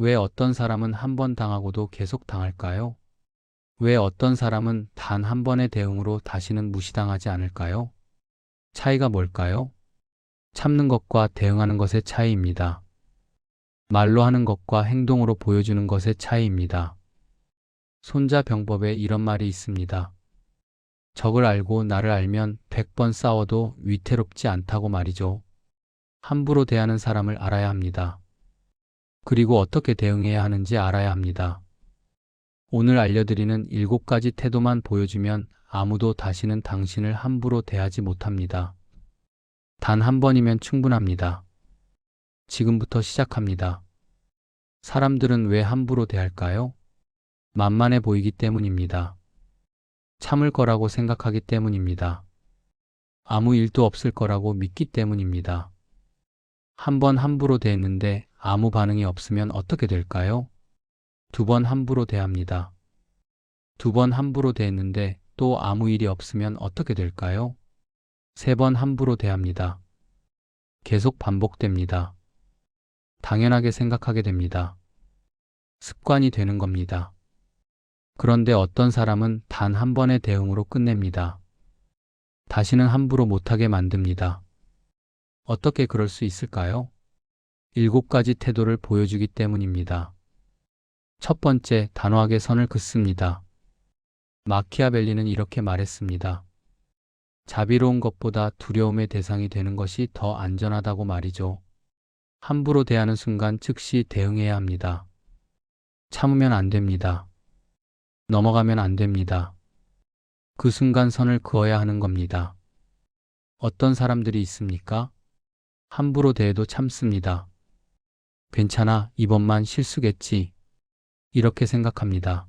왜 어떤 사람은 한 번 당하고도 계속 당할까요? 왜 어떤 사람은 단 한 번의 대응으로 다시는 무시당하지 않을까요? 차이가 뭘까요? 참는 것과 대응하는 것의 차이입니다. 말로 하는 것과 행동으로 보여주는 것의 차이입니다. 손자 병법에 이런 말이 있습니다. 적을 알고 나를 알면 100번 싸워도 위태롭지 않다고 말이죠. 함부로 대하는 사람을 알아야 합니다. 그리고 어떻게 대응해야 하는지 알아야 합니다. 오늘 알려드리는 일곱 가지 태도만 보여주면 아무도 다시는 당신을 함부로 대하지 못합니다. 단 한 번이면 충분합니다. 지금부터 시작합니다. 사람들은 왜 함부로 대할까요? 만만해 보이기 때문입니다. 참을 거라고 생각하기 때문입니다. 아무 일도 없을 거라고 믿기 때문입니다. 한 번 함부로 대했는데 아무 반응이 없으면 어떻게 될까요? 두 번 함부로 대합니다. 두 번 함부로 대했는데 또 아무 일이 없으면 어떻게 될까요? 세 번 함부로 대합니다. 계속 반복됩니다. 당연하게 생각하게 됩니다. 습관이 되는 겁니다. 그런데 어떤 사람은 단 한 번의 대응으로 끝냅니다. 다시는 함부로 못하게 만듭니다. 어떻게 그럴 수 있을까요? 일곱 가지 태도를 보여주기 때문입니다. 첫 번째, 단호하게 선을 긋습니다. 마키아벨리는 이렇게 말했습니다. 자비로운 것보다 두려움의 대상이 되는 것이 더 안전하다고 말이죠. 함부로 대하는 순간 즉시 대응해야 합니다. 참으면 안 됩니다. 넘어가면 안 됩니다. 그 순간 선을 그어야 하는 겁니다. 어떤 사람들이 있습니까? 함부로 대해도 참습니다. 괜찮아, 이번만 실수겠지. 이렇게 생각합니다.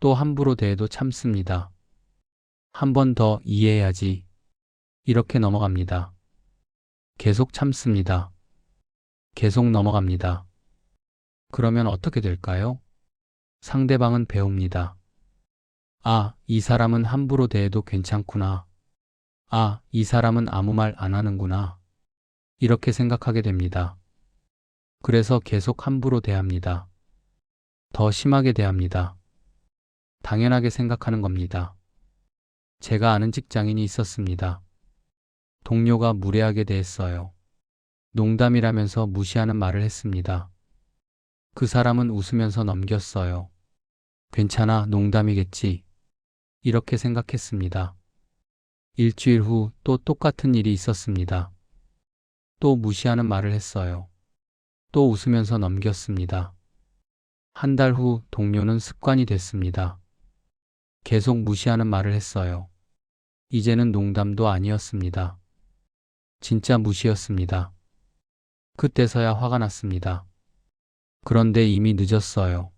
또 함부로 대해도 참습니다. 한 번 더 이해해야지. 이렇게 넘어갑니다. 계속 참습니다. 계속 넘어갑니다. 그러면 어떻게 될까요? 상대방은 배웁니다. 아, 이 사람은 함부로 대해도 괜찮구나. 아, 이 사람은 아무 말 안 하는구나. 이렇게 생각하게 됩니다. 그래서 계속 함부로 대합니다. 더 심하게 대합니다. 당연하게 생각하는 겁니다. 제가 아는 직장인이 있었습니다. 동료가 무례하게 대했어요. 농담이라면서 무시하는 말을 했습니다. 그 사람은 웃으면서 넘겼어요. 괜찮아, 농담이겠지. 이렇게 생각했습니다. 일주일 후 또 똑같은 일이 있었습니다. 또 무시하는 말을 했어요. 또 웃으면서 넘겼습니다. 한 달 후 동료는 습관이 됐습니다. 계속 무시하는 말을 했어요. 이제는 농담도 아니었습니다. 진짜 무시였습니다. 그때서야 화가 났습니다. 그런데 이미 늦었어요.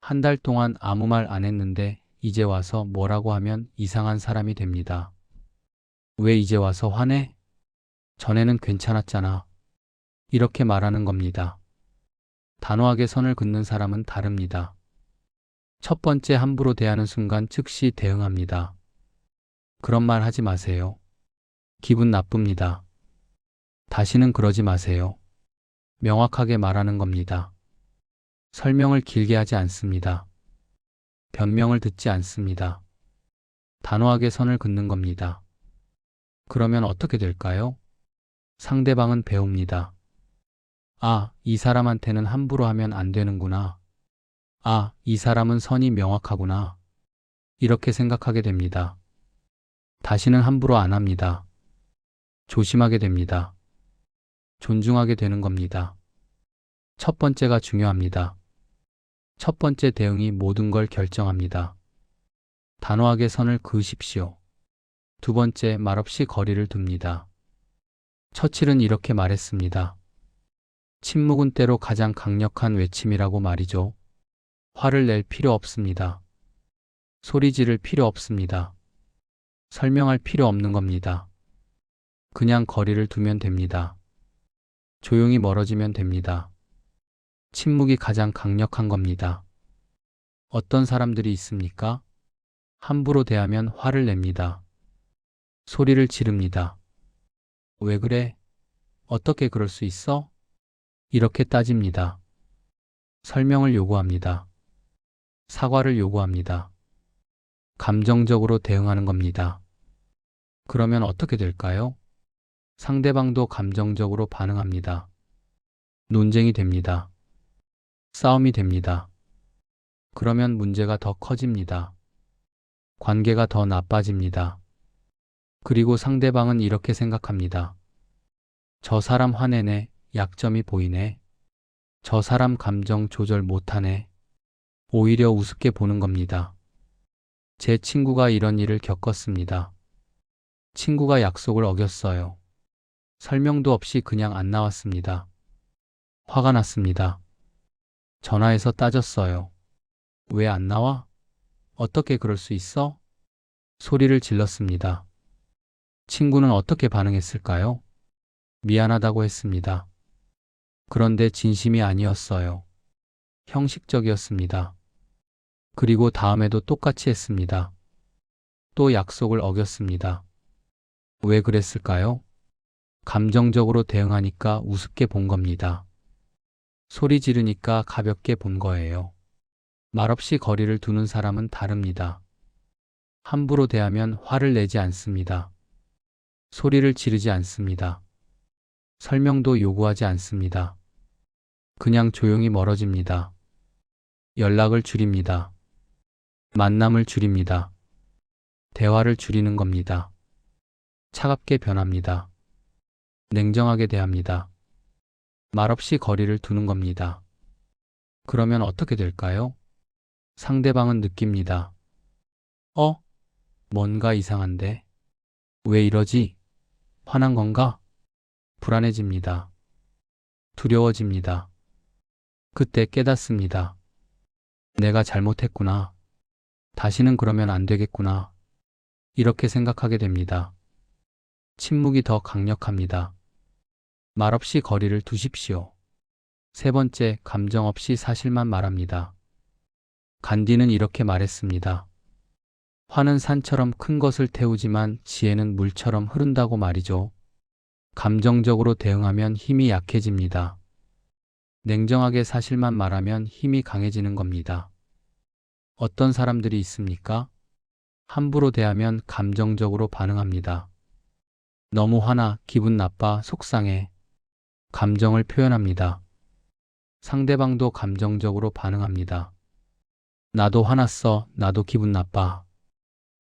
한 달 동안 아무 말 안 했는데 이제 와서 뭐라고 하면 이상한 사람이 됩니다. 왜 이제 와서 화내? 전에는 괜찮았잖아. 이렇게 말하는 겁니다. 단호하게 선을 긋는 사람은 다릅니다. 첫 번째 함부로 대하는 순간 즉시 대응합니다. 그런 말 하지 마세요. 기분 나쁩니다. 다시는 그러지 마세요. 명확하게 말하는 겁니다. 설명을 길게 하지 않습니다. 변명을 듣지 않습니다. 단호하게 선을 긋는 겁니다. 그러면 어떻게 될까요? 상대방은 배웁니다. 아, 이 사람한테는 함부로 하면 안 되는구나. 아, 이 사람은 선이 명확하구나. 이렇게 생각하게 됩니다. 다시는 함부로 안 합니다. 조심하게 됩니다. 존중하게 되는 겁니다. 첫 번째가 중요합니다. 첫 번째 대응이 모든 걸 결정합니다. 단호하게 선을 그으십시오. 두 번째, 말없이 거리를 둡니다. 처칠은 이렇게 말했습니다. 침묵은 때로 가장 강력한 외침이라고 말이죠. 화를 낼 필요 없습니다. 소리 지를 필요 없습니다. 설명할 필요 없는 겁니다. 그냥 거리를 두면 됩니다. 조용히 멀어지면 됩니다. 침묵이 가장 강력한 겁니다. 어떤 사람들이 있습니까? 함부로 대하면 화를 냅니다. 소리를 지릅니다. 왜 그래? 어떻게 그럴 수 있어? 이렇게 따집니다. 설명을 요구합니다. 사과를 요구합니다. 감정적으로 대응하는 겁니다. 그러면 어떻게 될까요? 상대방도 감정적으로 반응합니다. 논쟁이 됩니다. 싸움이 됩니다. 그러면 문제가 더 커집니다. 관계가 더 나빠집니다. 그리고 상대방은 이렇게 생각합니다. 저 사람 화내네, 약점이 보이네. 저 사람 감정 조절 못하네. 오히려 우습게 보는 겁니다. 제 친구가 이런 일을 겪었습니다. 친구가 약속을 어겼어요. 설명도 없이 그냥 안 나왔습니다. 화가 났습니다. 전화해서 따졌어요. 왜 안 나와? 어떻게 그럴 수 있어? 소리를 질렀습니다. 친구는 어떻게 반응했을까요? 미안하다고 했습니다. 그런데 진심이 아니었어요. 형식적이었습니다. 그리고 다음에도 똑같이 했습니다. 또 약속을 어겼습니다. 왜 그랬을까요? 감정적으로 대응하니까 우습게 본 겁니다. 소리 지르니까 가볍게 본 거예요. 말없이 거리를 두는 사람은 다릅니다. 함부로 대하면 화를 내지 않습니다. 소리를 지르지 않습니다. 설명도 요구하지 않습니다. 그냥 조용히 멀어집니다. 연락을 줄입니다. 만남을 줄입니다. 대화를 줄이는 겁니다. 차갑게 변합니다. 냉정하게 대합니다. 말없이 거리를 두는 겁니다. 그러면 어떻게 될까요? 상대방은 느낍니다. 어? 뭔가 이상한데? 왜 이러지? 화난 건가? 불안해집니다. 두려워집니다. 그때 깨닫습니다. 내가 잘못했구나. 다시는 그러면 안 되겠구나. 이렇게 생각하게 됩니다. 침묵이 더 강력합니다. 말없이 거리를 두십시오. 세 번째, 감정 없이 사실만 말합니다. 간디는 이렇게 말했습니다. 화는 산처럼 큰 것을 태우지만 지혜는 물처럼 흐른다고 말이죠. 감정적으로 대응하면 힘이 약해집니다. 냉정하게 사실만 말하면 힘이 강해지는 겁니다. 어떤 사람들이 있습니까? 함부로 대하면 감정적으로 반응합니다. 너무 화나, 기분 나빠, 속상해. 감정을 표현합니다. 상대방도 감정적으로 반응합니다. 나도 화났어, 나도 기분 나빠.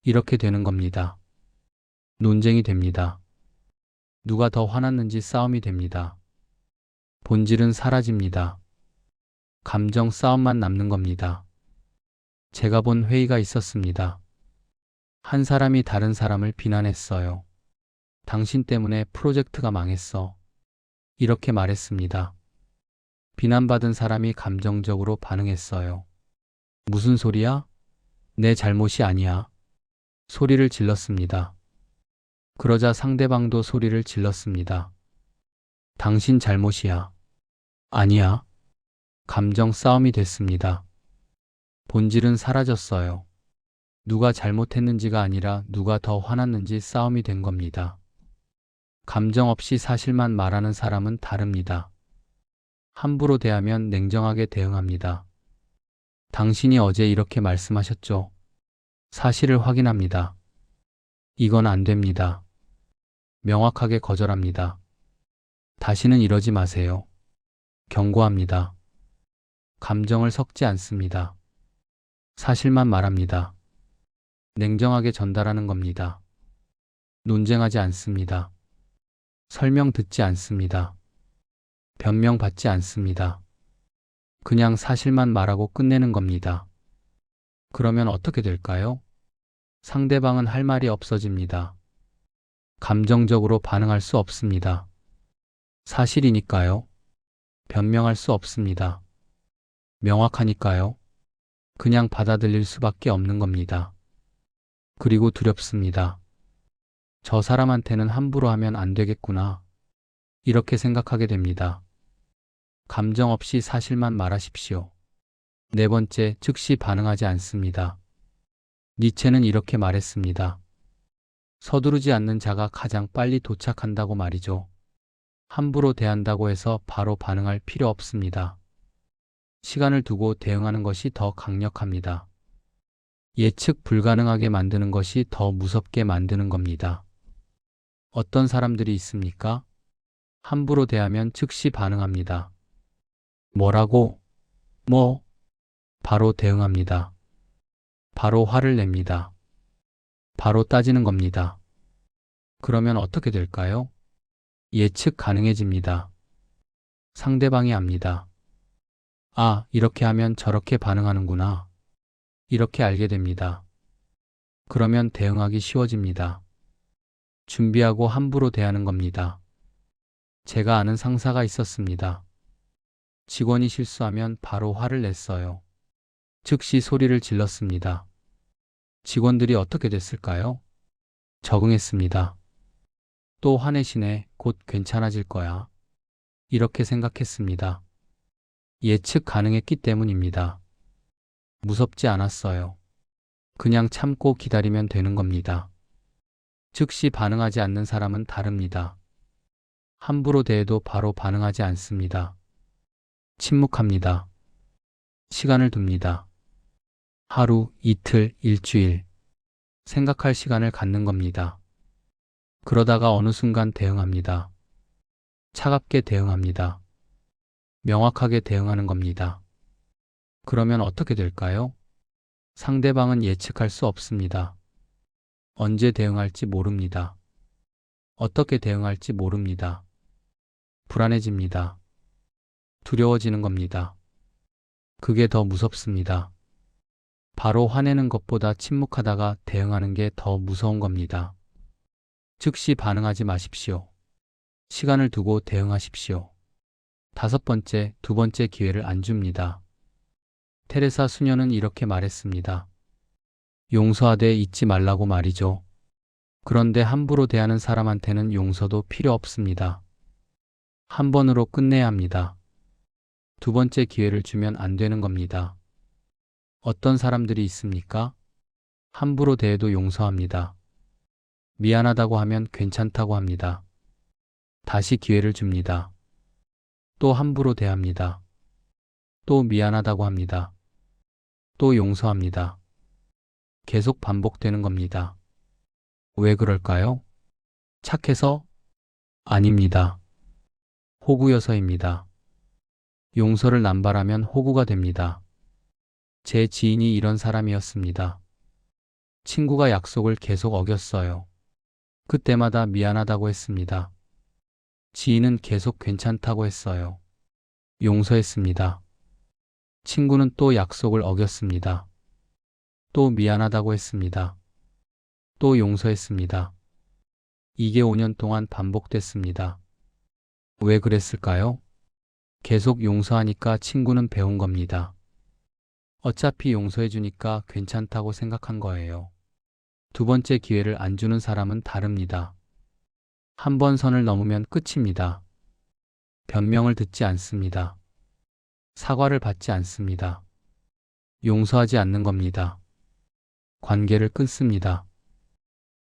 이렇게 되는 겁니다. 논쟁이 됩니다. 누가 더 화났는지 싸움이 됩니다. 본질은 사라집니다. 감정 싸움만 남는 겁니다. 제가 본 회의가 있었습니다. 한 사람이 다른 사람을 비난했어요. 당신 때문에 프로젝트가 망했어. 이렇게 말했습니다. 비난받은 사람이 감정적으로 반응했어요. 무슨 소리야? 내 잘못이 아니야. 소리를 질렀습니다. 그러자 상대방도 소리를 질렀습니다. 당신 잘못이야. 아니야. 감정 싸움이 됐습니다. 본질은 사라졌어요. 누가 잘못했는지가 아니라 누가 더 화났는지 싸움이 된 겁니다. 감정 없이 사실만 말하는 사람은 다릅니다. 함부로 대하면 냉정하게 대응합니다. 당신이 어제 이렇게 말씀하셨죠. 사실을 확인합니다. 이건 안 됩니다. 명확하게 거절합니다. 다시는 이러지 마세요. 경고합니다. 감정을 섞지 않습니다. 사실만 말합니다. 냉정하게 전달하는 겁니다. 논쟁하지 않습니다. 설명 듣지 않습니다. 변명 받지 않습니다. 그냥 사실만 말하고 끝내는 겁니다. 그러면 어떻게 될까요? 상대방은 할 말이 없어집니다. 감정적으로 반응할 수 없습니다. 사실이니까요. 변명할 수 없습니다. 명확하니까요. 그냥 받아들일 수밖에 없는 겁니다. 그리고 두렵습니다. 저 사람한테는 함부로 하면 안 되겠구나. 이렇게 생각하게 됩니다. 감정 없이 사실만 말하십시오. 네 번째, 즉시 반응하지 않습니다. 니체는 이렇게 말했습니다. 서두르지 않는 자가 가장 빨리 도착한다고 말이죠. 함부로 대한다고 해서 바로 반응할 필요 없습니다. 시간을 두고 대응하는 것이 더 강력합니다. 예측 불가능하게 만드는 것이 더 무섭게 만드는 겁니다. 어떤 사람들이 있습니까? 함부로 대하면 즉시 반응합니다. 뭐라고? 뭐? 바로 대응합니다. 바로 화를 냅니다. 바로 따지는 겁니다. 그러면 어떻게 될까요? 예측 가능해집니다. 상대방이 압니다. 아, 이렇게 하면 저렇게 반응하는구나. 이렇게 알게 됩니다. 그러면 대응하기 쉬워집니다. 준비하고 함부로 대하는 겁니다. 제가 아는 상사가 있었습니다. 직원이 실수하면 바로 화를 냈어요. 즉시 소리를 질렀습니다. 직원들이 어떻게 됐을까요? 적응했습니다. 또 화내시네, 곧 괜찮아질 거야. 이렇게 생각했습니다. 예측 가능했기 때문입니다. 무섭지 않았어요. 그냥 참고 기다리면 되는 겁니다. 즉시 반응하지 않는 사람은 다릅니다. 함부로 대해도 바로 반응하지 않습니다. 침묵합니다. 시간을 둡니다. 하루, 이틀, 일주일. 생각할 시간을 갖는 겁니다. 그러다가 어느 순간 대응합니다. 차갑게 대응합니다. 명확하게 대응하는 겁니다. 그러면 어떻게 될까요? 상대방은 예측할 수 없습니다. 언제 대응할지 모릅니다. 어떻게 대응할지 모릅니다. 불안해집니다. 두려워지는 겁니다. 그게 더 무섭습니다. 바로 화내는 것보다 침묵하다가 대응하는 게 더 무서운 겁니다. 즉시 반응하지 마십시오. 시간을 두고 대응하십시오. 다섯 번째, 두 번째 기회를 안 줍니다. 테레사 수녀는 이렇게 말했습니다. 용서하되 잊지 말라고 말이죠. 그런데 함부로 대하는 사람한테는 용서도 필요 없습니다. 한 번으로 끝내야 합니다. 두 번째 기회를 주면 안 되는 겁니다. 어떤 사람들이 있습니까? 함부로 대해도 용서합니다. 미안하다고 하면 괜찮다고 합니다. 다시 기회를 줍니다. 또 함부로 대합니다. 또 미안하다고 합니다. 또 용서합니다. 계속 반복되는 겁니다. 왜 그럴까요? 착해서? 아닙니다. 호구여서입니다. 용서를 남발하면 호구가 됩니다. 제 지인이 이런 사람이었습니다. 친구가 약속을 계속 어겼어요. 그때마다 미안하다고 했습니다. 지인은 계속 괜찮다고 했어요. 용서했습니다. 친구는 또 약속을 어겼습니다. 또 미안하다고 했습니다. 또 용서했습니다. 이게 5년 동안 반복됐습니다. 왜 그랬을까요? 계속 용서하니까 친구는 배운 겁니다. 어차피 용서해주니까 괜찮다고 생각한 거예요. 두 번째 기회를 안 주는 사람은 다릅니다. 한 번 선을 넘으면 끝입니다. 변명을 듣지 않습니다. 사과를 받지 않습니다. 용서하지 않는 겁니다. 관계를 끊습니다.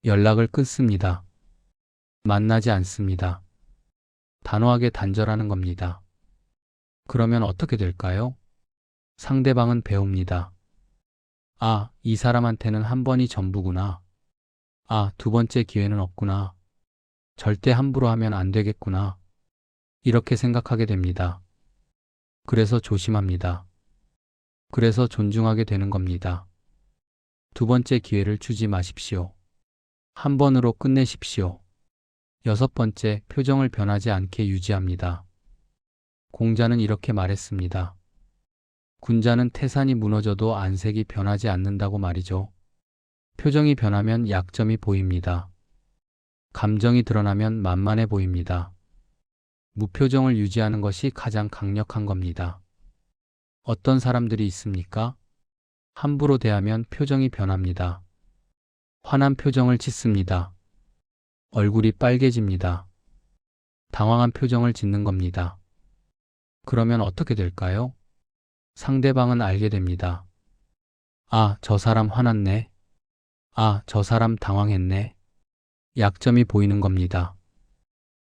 연락을 끊습니다. 만나지 않습니다. 단호하게 단절하는 겁니다. 그러면 어떻게 될까요? 상대방은 배웁니다. 아, 이 사람한테는 한 번이 전부구나. 아, 두 번째 기회는 없구나. 절대 함부로 하면 안 되겠구나. 이렇게 생각하게 됩니다. 그래서 조심합니다. 그래서 존중하게 되는 겁니다. 두 번째 기회를 주지 마십시오. 한 번으로 끝내십시오. 여섯 번째, 표정을 변하지 않게 유지합니다. 공자는 이렇게 말했습니다. 군자는 태산이 무너져도 안색이 변하지 않는다고 말이죠. 표정이 변하면 약점이 보입니다. 감정이 드러나면 만만해 보입니다. 무표정을 유지하는 것이 가장 강력한 겁니다. 어떤 사람들이 있습니까? 함부로 대하면 표정이 변합니다. 화난 표정을 짓습니다. 얼굴이 빨개집니다. 당황한 표정을 짓는 겁니다. 그러면 어떻게 될까요? 상대방은 알게 됩니다. 아, 저 사람 화났네. 아, 저 사람 당황했네. 약점이 보이는 겁니다.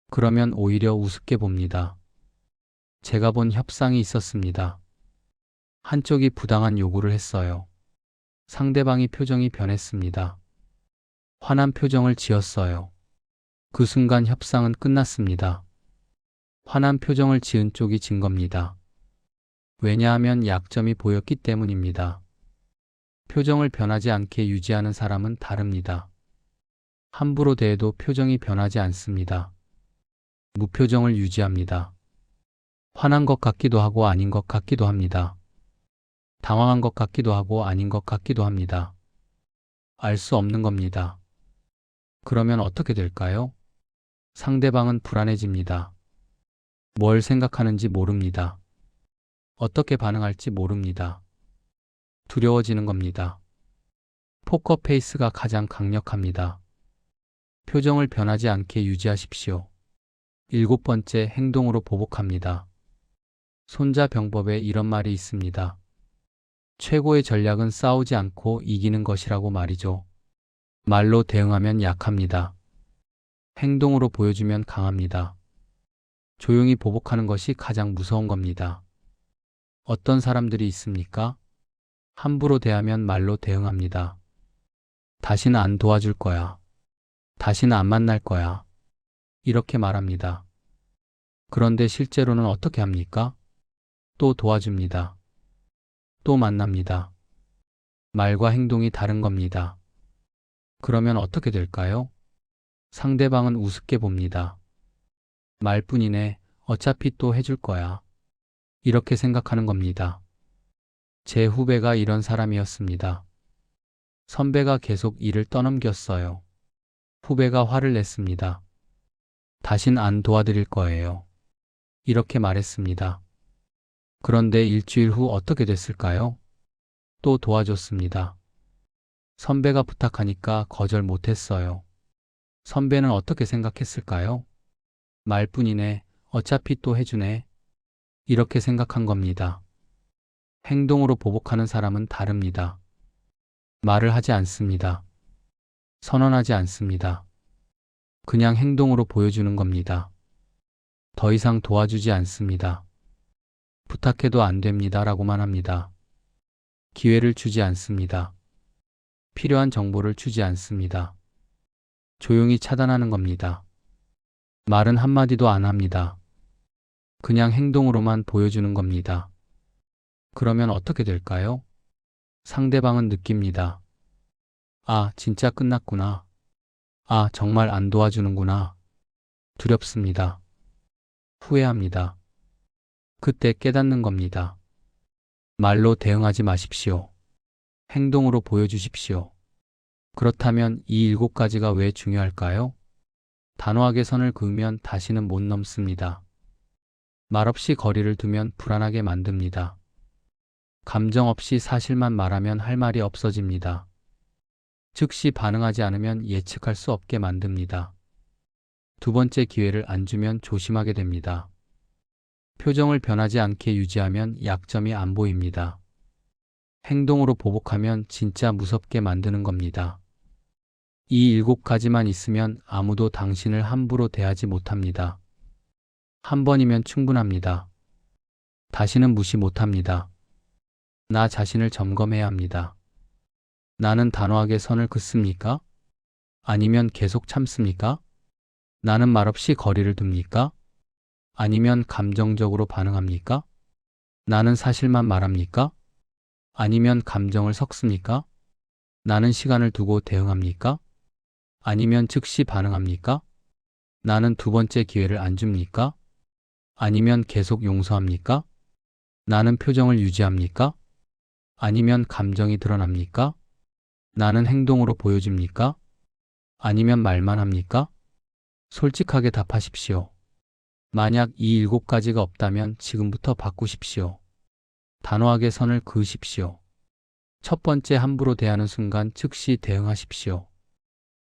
그러면 오히려 우습게 봅니다. 제가 본 협상이 있었습니다. 한쪽이 부당한 요구를 했어요. 상대방이 표정이 변했습니다. 화난 표정을 지었어요. 그 순간 협상은 끝났습니다. 화난 표정을 지은 쪽이 진 겁니다. 왜냐하면 약점이 보였기 때문입니다. 표정을 변하지 않게 유지하는 사람은 다릅니다. 함부로 대해도 표정이 변하지 않습니다. 무표정을 유지합니다. 화난 것 같기도 하고 아닌 것 같기도 합니다. 당황한 것 같기도 하고 아닌 것 같기도 합니다. 알 수 없는 겁니다. 그러면 어떻게 될까요? 상대방은 불안해집니다. 뭘 생각하는지 모릅니다. 어떻게 반응할지 모릅니다. 두려워지는 겁니다. 포커 페이스가 가장 강력합니다. 표정을 변하지 않게 유지하십시오. 일곱 번째 행동으로 보복합니다. 손자 병법에 이런 말이 있습니다. 최고의 전략은 싸우지 않고 이기는 것이라고 말이죠. 말로 대응하면 약합니다. 행동으로 보여주면 강합니다. 조용히 보복하는 것이 가장 무서운 겁니다. 어떤 사람들이 있습니까? 함부로 대하면 말로 대응합니다. 다시는 안 도와줄 거야. 다시는 안 만날 거야. 이렇게 말합니다. 그런데 실제로는 어떻게 합니까? 또 도와줍니다. 또 만납니다. 말과 행동이 다른 겁니다. 그러면 어떻게 될까요? 상대방은 우습게 봅니다. 말뿐이네. 어차피 또 해줄 거야. 이렇게 생각하는 겁니다. 제 후배가 이런 사람이었습니다. 선배가 계속 일을 떠넘겼어요. 후배가 화를 냈습니다. 다신 안 도와드릴 거예요. 이렇게 말했습니다. 그런데 일주일 후 어떻게 됐을까요? 또 도와줬습니다. 선배가 부탁하니까 거절 못했어요. 선배는 어떻게 생각했을까요? 말뿐이네. 어차피 또 해주네. 이렇게 생각한 겁니다. 행동으로 보복하는 사람은 다릅니다. 말을 하지 않습니다. 선언하지 않습니다. 그냥 행동으로 보여주는 겁니다. 더 이상 도와주지 않습니다. 부탁해도 안 됩니다. 라고만 합니다. 기회를 주지 않습니다. 필요한 정보를 주지 않습니다. 조용히 차단하는 겁니다. 말은 한마디도 안 합니다. 그냥 행동으로만 보여주는 겁니다. 그러면 어떻게 될까요? 상대방은 느낍니다. 아, 진짜 끝났구나. 아, 정말 안 도와주는구나. 두렵습니다. 후회합니다. 그때 깨닫는 겁니다. 말로 대응하지 마십시오. 행동으로 보여주십시오. 그렇다면 이 일곱 가지가 왜 중요할까요? 단호하게 선을 그으면 다시는 못 넘습니다. 말없이 거리를 두면 불안하게 만듭니다. 감정 없이 사실만 말하면 할 말이 없어집니다. 즉시 반응하지 않으면 예측할 수 없게 만듭니다. 두 번째 기회를 안 주면 조심하게 됩니다. 표정을 변하지 않게 유지하면 약점이 안 보입니다. 행동으로 보복하면 진짜 무섭게 만드는 겁니다. 이 일곱 가지만 있으면 아무도 당신을 함부로 대하지 못합니다. 한 번이면 충분합니다. 다시는 무시 못합니다. 나 자신을 점검해야 합니다. 나는 단호하게 선을 긋습니까? 아니면 계속 참습니까? 나는 말없이 거리를 둡니까? 아니면 감정적으로 반응합니까? 나는 사실만 말합니까? 아니면 감정을 섞습니까? 나는 시간을 두고 대응합니까? 아니면 즉시 반응합니까? 나는 두 번째 기회를 안 줍니까? 아니면 계속 용서합니까? 나는 표정을 유지합니까? 아니면 감정이 드러납니까? 나는 행동으로 보여줍니까? 아니면 말만 합니까? 솔직하게 답하십시오. 만약 이 일곱 가지가 없다면 지금부터 바꾸십시오. 단호하게 선을 그으십시오. 첫 번째 함부로 대하는 순간 즉시 대응하십시오.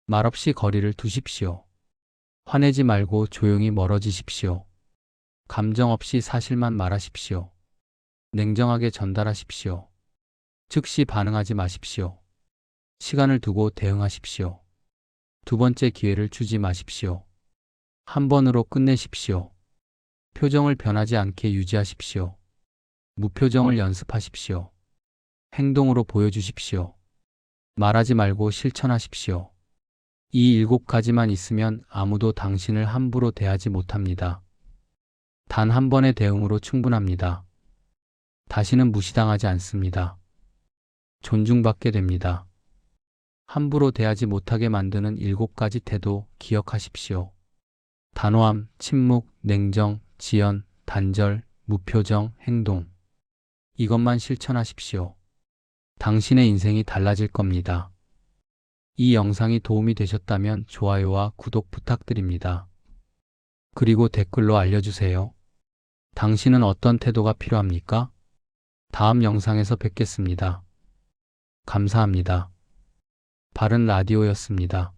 말없이 거리를 두십시오. 화내지 말고 조용히 멀어지십시오. 감정 없이 사실만 말하십시오. 냉정하게 전달하십시오. 즉시 반응하지 마십시오. 시간을 두고 대응하십시오. 두 번째 기회를 주지 마십시오. 한 번으로 끝내십시오. 표정을 변하지 않게 유지하십시오. 무표정을 연습하십시오. 행동으로 보여주십시오. 말하지 말고 실천하십시오. 이 일곱 가지만 있으면 아무도 당신을 함부로 대하지 못합니다. 단 한 번의 대응으로 충분합니다. 다시는 무시당하지 않습니다. 존중받게 됩니다. 함부로 대하지 못하게 만드는 일곱 가지 태도 기억하십시오. 단호함, 침묵, 냉정, 지연, 단절, 무표정, 행동. 이것만 실천하십시오. 당신의 인생이 달라질 겁니다. 이 영상이 도움이 되셨다면 좋아요와 구독 부탁드립니다. 그리고 댓글로 알려주세요. 당신은 어떤 태도가 필요합니까? 다음 영상에서 뵙겠습니다. 감사합니다. 바른 라디오였습니다.